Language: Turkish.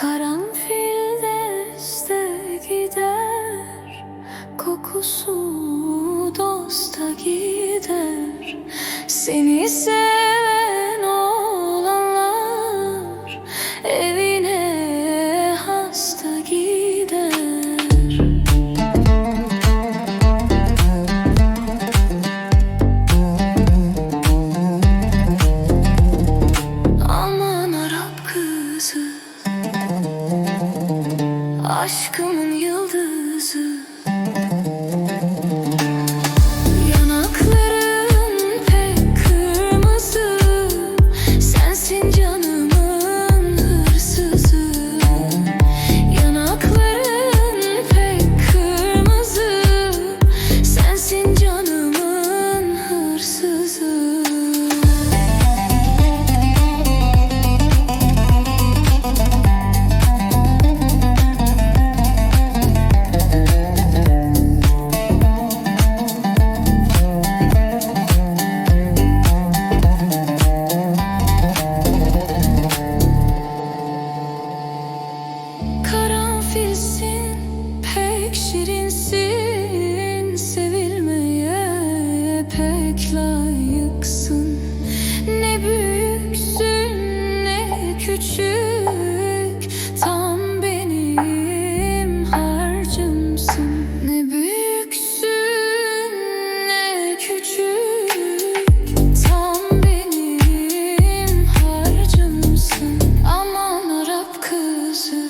Karanfilde este gider Kokusu dosta gider. Seni sever Aşkımın Pek layıksın Ne büyüksün ne küçük. Tam benim harcımsın. Ne büyüksün ne küçük. Tam benim harcımsın. Aman Arap kızı